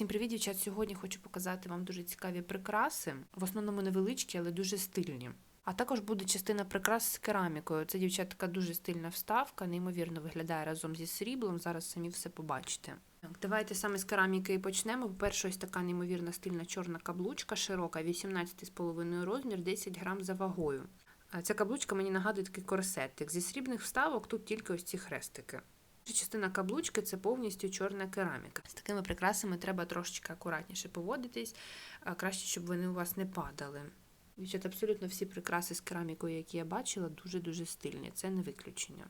Всім привіт, дівчат! Сьогодні хочу показати вам дуже цікаві прикраси, в основному невеличкі, але дуже стильні. А також буде частина прикрас з керамікою. Це дівчат така дуже стильна вставка, неймовірно виглядає разом зі сріблом. Зараз самі все побачите. Так, давайте саме з кераміки і почнемо. По-перше, ось така неймовірно стильна чорна каблучка, широка, 18,5 розмір, 10 грам за вагою. Ця каблучка мені нагадує такий корсетик. Зі срібних вставок тут тільки ось ці хрестики. Частина каблучки це повністю чорна кераміка. З такими прикрасами треба трошечки акуратніше поводитись, краще, щоб вони у вас не падали. Дівчата, абсолютно всі прикраси з керамікою, які я бачила, дуже-дуже стильні. Це не виключення.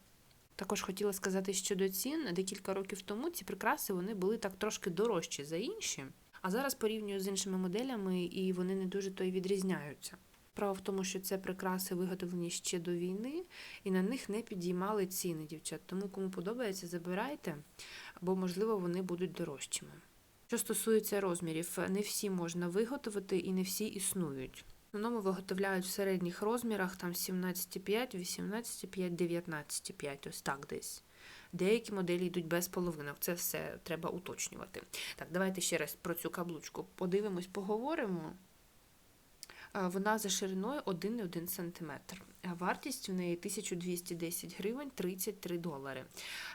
Також хотіла сказати щодо цін. Декілька років тому ці прикраси вони були так трошки дорожчі за інші, а зараз порівнюю з іншими моделями, і вони не дуже то й відрізняються. Справа в тому, що це прикраси виготовлені ще до війни, і на них не підіймали ціни, дівчат. Тому кому подобається, забирайте, бо, можливо, вони будуть дорожчими. Що стосується розмірів, не всі можна виготовити і не всі існують. В основному виготовляють в середніх розмірах там 17,5, 18,5, 19,5, ось так десь. Деякі моделі йдуть без половинок, це все треба уточнювати. Так, давайте ще раз про цю каблучку подивимось, поговоримо. Вона за шириною 1,1 см. Вартість в неї 1210 гривень 33 долари.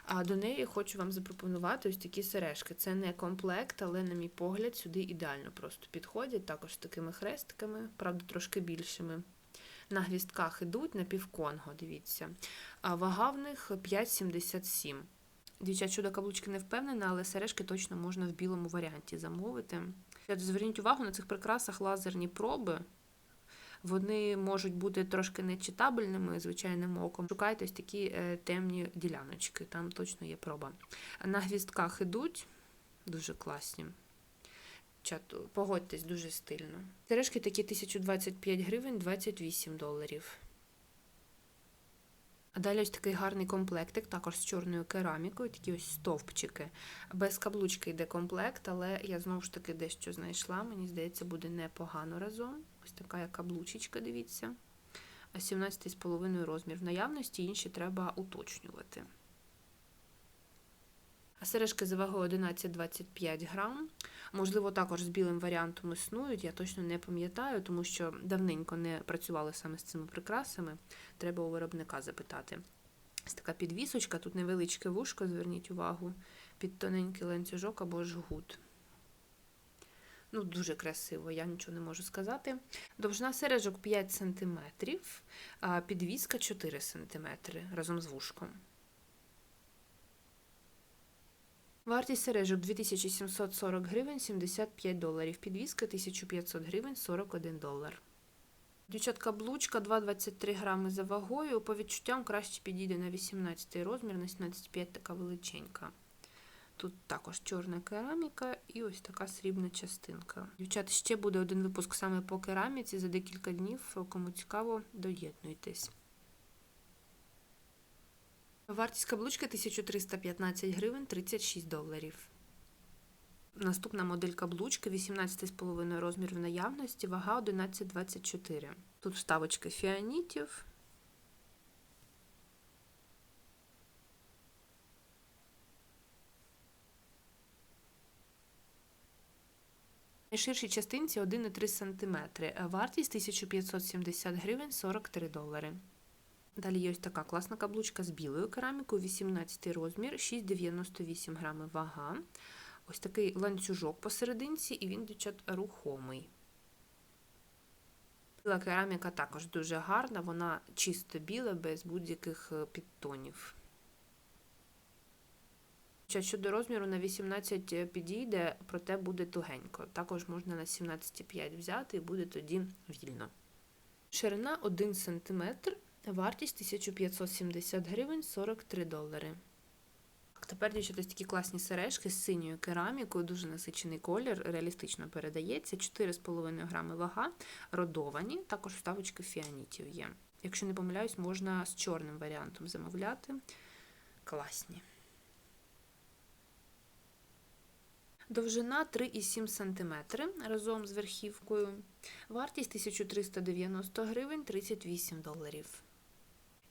А до неї хочу вам запропонувати ось такі сережки. Це не комплект, але, на мій погляд, сюди ідеально просто підходять. Також такими хрестиками, правда, трошки більшими. На гвістках ідуть на півконго, дивіться. А вага в них 5,77. Дівчат, щодо каблучки не впевнена, але сережки точно можна в білому варіанті замовити. Зверніть увагу на цих прикрасах лазерні проби. Вони можуть бути трошки нечитабельними звичайним оком. Шукайте ось такі е, темні діляночки, там точно є проба. На гвістках ідуть дуже класні. Погодьтесь, дуже стильно. Сережки такі 1025 гривень, 28 доларів. А далі ось такий гарний комплектик, також з чорною керамікою, такі ось стовпчики. Без каблучки йде комплект, але я знову ж таки дещо знайшла. Мені здається, буде непогано разом. Ось така як каблучечка, дивіться. 17,5 розмір в наявності, інші треба уточнювати. А сережки за вагою 11-25 грам. Можливо, також з білим варіантом існують, я точно не пам'ятаю, тому що давненько не працювали саме з цими прикрасами. Треба у виробника запитати. Ось така підвісочка, тут невеличке вушко, зверніть увагу, під тоненький ланцюжок або жгут. Ну, Дуже красиво, я нічого не можу сказати. Довжина сережок 5 см, а підвіска 4 см разом з вушком. Вартість сережок 2740 гривень 75 доларів. Підвіска 1500 гривень 41 долар. Дівчатка блучка 2,23 грами за вагою. По відчуттям краще підійде на 18 розмір, на 17,5 така величенька. Тут також чорна кераміка і ось така срібна частинка. Дівчат, ще буде один випуск саме по кераміці за декілька днів. Кому цікаво, доєднуйтесь. Вартість каблучки 1315 гривень 36 доларів. Наступна модель каблучки 18,5 розмір в наявності, вага 11,24. Тут вставочки фіанітів. Найширшій частинці 1,3 см. Вартість 1570 гривень 43 долари. Далі є ось така класна каблучка з білою керамікою, 18 розмір, 6,98 грами вага. Ось такий ланцюжок посерединці, і він, дівчат, рухомий. Біла кераміка також дуже гарна, вона чисто біла, без будь-яких підтонів. Щодо розміру на 18 підійде, проте буде тугенько. Також можна на 17,5 взяти і буде тоді вільно. Ширина 1 см. Вартість 1570 гривень 43 долари. Тепер дівчата такі класні сережки з синьою керамікою, дуже насичений колір, реалістично передається. 4,5 грами вага, родовані, також вставочки фіанітів є. Якщо не помиляюсь, можна з чорним варіантом замовляти. Класні. Довжина 3,7 см разом з верхівкою. Вартість 1390 гривень 38 доларів.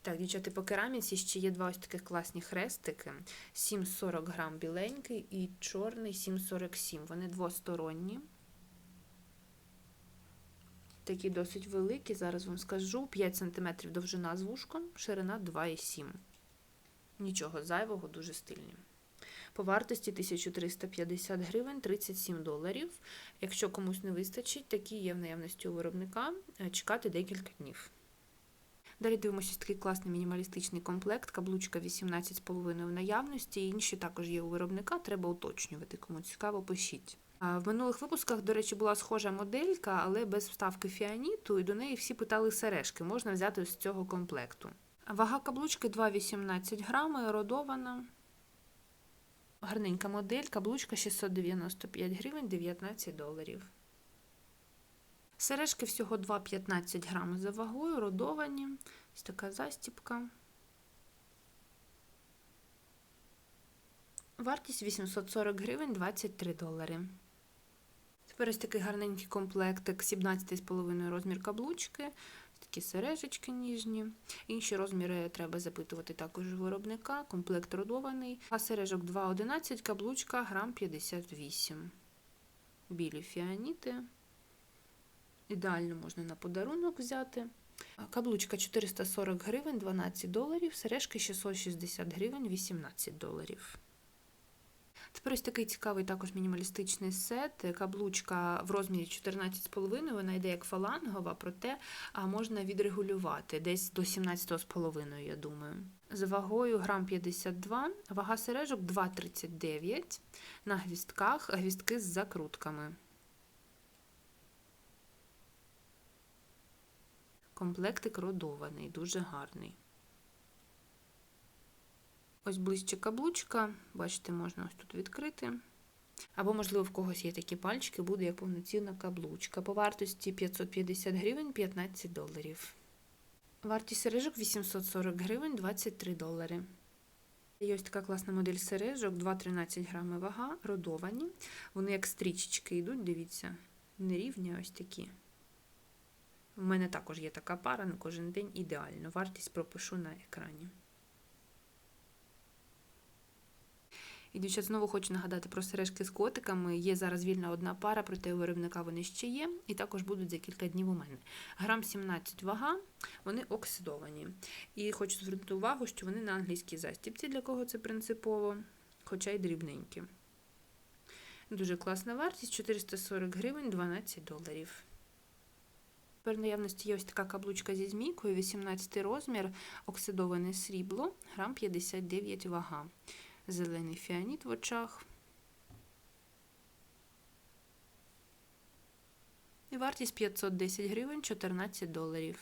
Так, дівчата, по кераміці ще є два ось таких класні хрестики. 7,40 грам біленький і чорний 7,47. Вони двосторонні. Такі досить великі, зараз вам скажу. 5 см довжина з вушком, ширина 2,7. Нічого зайвого, дуже стильні. По вартості 1350 гривень 37 доларів. Якщо комусь не вистачить, такі є в наявності у виробника. Е, Чекати декілька днів. Далі дивимося такий класний мінімалістичний комплект, каблучка 18,5 в наявності. Інші також є у виробника, треба уточнювати. Кому цікаво, пишіть. В минулих випусках, до речі, була схожа моделька, але без вставки фіаніту, і до неї всі питали сережки, можна взяти з цього комплекту. Вага каблучки 2,18 грами, родована. Гарненька модель, каблучка 695 гривень, 19 доларів. Сережки всього 2,15 грами за вагою, родовані. Ось така застіпка. Вартість 840 гривень 23 долари. Тепер ось такий гарненький комплектик, 17,5 розмір каблучки, такі сережечки ніжні. Інші розміри треба запитувати також виробника. Комплект родований. А сережок 2,11, каблучка грам 58. Білі фіаніти. Ідеально можна на подарунок взяти. Каблучка 440 гривень, 12 доларів, сережки 660 гривень, 18 доларів. Тепер ось такий цікавий також мінімалістичний сет. Каблучка в розмірі 14,5, вона йде як фалангова, проте можна відрегулювати десь до 17,5, я думаю. З вагою грам 52, вага сережок 2,39 на гвістках, гвістки з закрутками. Комплектик родований, дуже гарний. Ось ближче каблучка, бачите, можна ось тут відкрити. Або, можливо, в когось є такі пальчики, буде як повноцінна каблучка. По вартості 550 гривень 15 доларів. Вартість сережок 840 гривень 23 долари. Є ось така класна модель сережок, 2,13 грами вага, родовані. Вони як стрічечки йдуть, дивіться, нерівні ось такі. У мене також є така пара на кожен день ідеально. Вартість пропишу на екрані. І, дівчат, знову хочу нагадати про сережки з котиками. Є зараз вільна одна пара, проте у виробника вони ще є, і також будуть за кілька днів у мене. Грам 17 вага, вони оксидовані. І хочу звернути увагу, що вони на англійській застіпці, для кого це принципово, хоча й дрібненькі. Дуже класна вартість 440 гривень 12 доларів. Тепер наявності є ось така каблучка зі змійкою, 18 розмір, оксидоване срібло, грам 59 вага. Зелений фіаніт в очах. І вартість 510 гривень 14 доларів.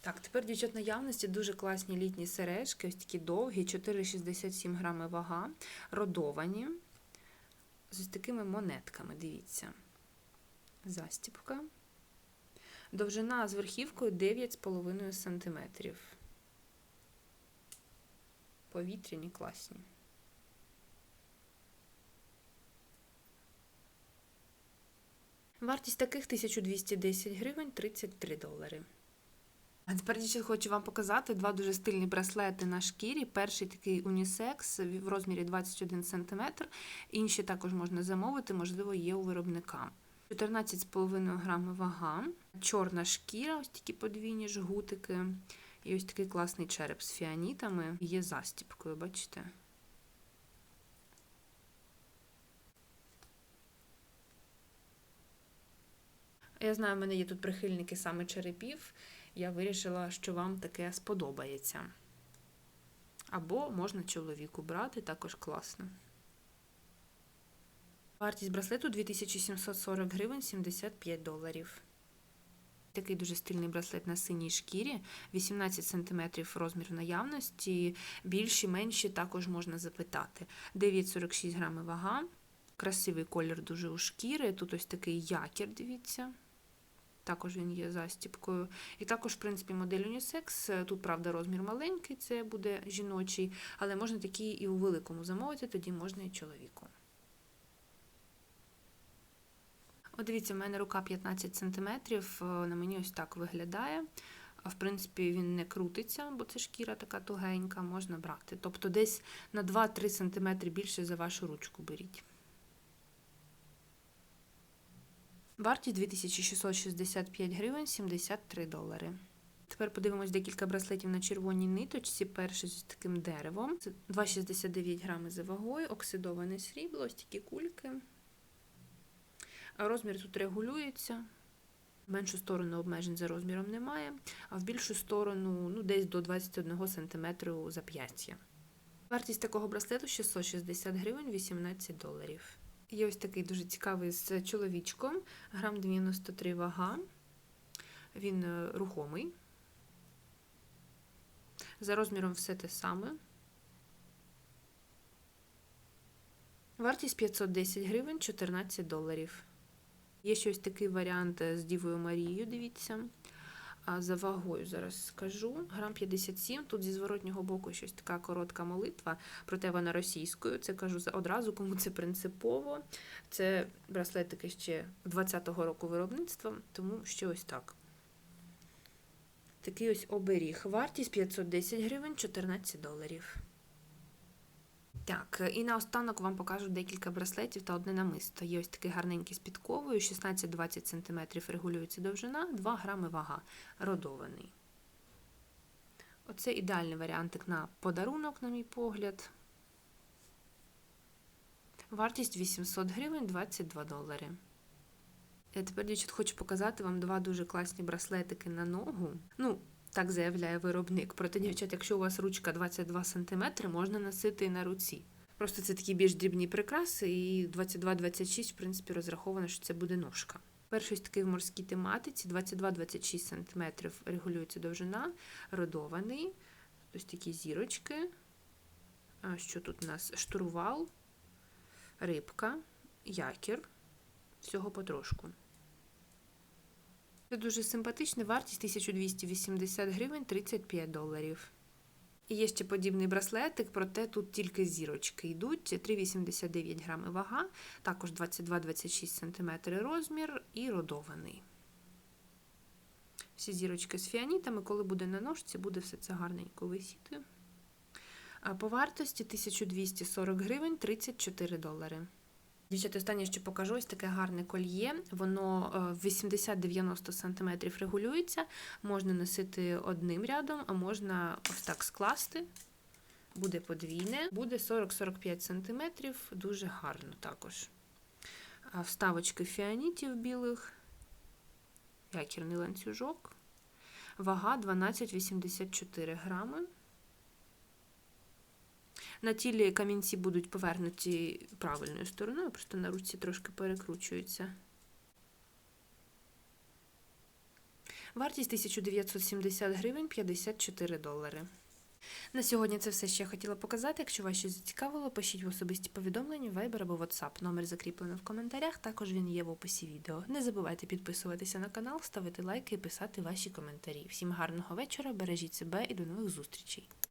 Так, тепер, дівчат, наявності дуже класні літні сережки, ось такі довгі, 4,67 грами вага, родовані. З ось такими монетками, дивіться. Застіпка. Довжина з верхівкою 9,5 см. Повітряні класні. Вартість таких 1210 гривень 33 долари. А тепер ще хочу вам показати два дуже стильні браслети на шкірі. Перший такий унісекс в розмірі 21 см. Інші також можна замовити, можливо, є у виробника. 14,5 грами вага, чорна шкіра, ось такі подвійні жгутики. І ось такий класний череп з фіанітами. Є застіпкою, бачите? Я знаю, в мене є тут прихильники саме черепів. Я вирішила, що вам таке сподобається. Або можна чоловіку брати, також класно. Вартість браслету 2740 гривень 75 доларів. Такий дуже стильний браслет на синій шкірі, 18 см розмір наявності, більші, менші також можна запитати. 9,46 грами вага. Красивий колір дуже у шкіри. Тут ось такий якір, дивіться. Також він є застіпкою. І також, в принципі, модель унісекс. Тут, правда, розмір маленький, це буде жіночий, але можна такий і у великому замовити, тоді можна і чоловіку. От дивіться, в мене рука 15 см, на мені ось так виглядає. А в принципі, він не крутиться, бо це шкіра така тугенька, можна брати. Тобто десь на 2-3 см більше за вашу ручку беріть. Вартість 2665 гривень 73 долари. Тепер подивимось декілька браслетів на червоній ниточці. Перший з таким деревом. Це 2,69 грами за вагою, оксидоване срібло, ось кульки. Розмір тут регулюється. В меншу сторону обмежень за розміром немає, а в більшу сторону ну, десь до 21 см зап'яття. Вартість такого браслету 660 гривень 18 доларів. Є ось такий дуже цікавий з чоловічком, грам 93 вага. Він е, рухомий. За розміром все те саме. Вартість 510 гривень 14 доларів. Є ще ось такий варіант з Дівою Марією, дивіться. А за вагою зараз скажу. Грам 57. Тут зі зворотнього боку щось така коротка молитва, проте вона російською. Це кажу одразу, кому це принципово. Це браслетики ще 20-го року виробництва, тому що ось так. Такий ось оберіг. Вартість 510 гривень 14 доларів. Так, і наостанок вам покажу декілька браслетів та одне намисто. Є ось такий гарненький з підковою, 16-20 см регулюється довжина, 2 грами вага, родований. Оце ідеальний варіантик на подарунок, на мій погляд. Вартість 800 гривень 22 долари. Я тепер, дівчат, хочу показати вам два дуже класні браслетики на ногу. Ну, так заявляє виробник. Проте, дівчат, якщо у вас ручка 22 см, можна носити і на руці. Просто це такі більш дрібні прикраси, і 22-26, в принципі, розраховано, що це буде ножка. Перший такий в морській тематиці, 22-26 см регулюється довжина, родований. Ось такі зірочки. А що тут у нас? Штурвал, рибка, якір. Всього потрошку. Це дуже симпатична вартість 1280 гривень 35 доларів. І є ще подібний браслетик, проте тут тільки зірочки йдуть. 3,89 грами вага, також 22-26 см розмір і родований. Всі зірочки з фіанітами, коли буде на ножці, буде все це гарненько висіти. А по вартості 1240 гривень 34 долари. Дівчата, останнє, що покажу, ось таке гарне кольє. Воно 80-90 см регулюється. Можна носити одним рядом, а можна ось так скласти. Буде подвійне, буде 40-45 см, дуже гарно також. Вставочки фіанітів білих, якірний ланцюжок. Вага 12,84 грами. На тілі камінці будуть повернуті правильною стороною, просто на руці трошки перекручуються. Вартість 1970 гривень 54 долари. На сьогодні це все, що я хотіла показати. Якщо вас щось зацікавило, пишіть в особисті повідомлення, Viber або WhatsApp. Номер закріплено в коментарях, також він є в описі відео. Не забувайте підписуватися на канал, ставити лайки і писати ваші коментарі. Всім гарного вечора, бережіть себе і до нових зустрічей!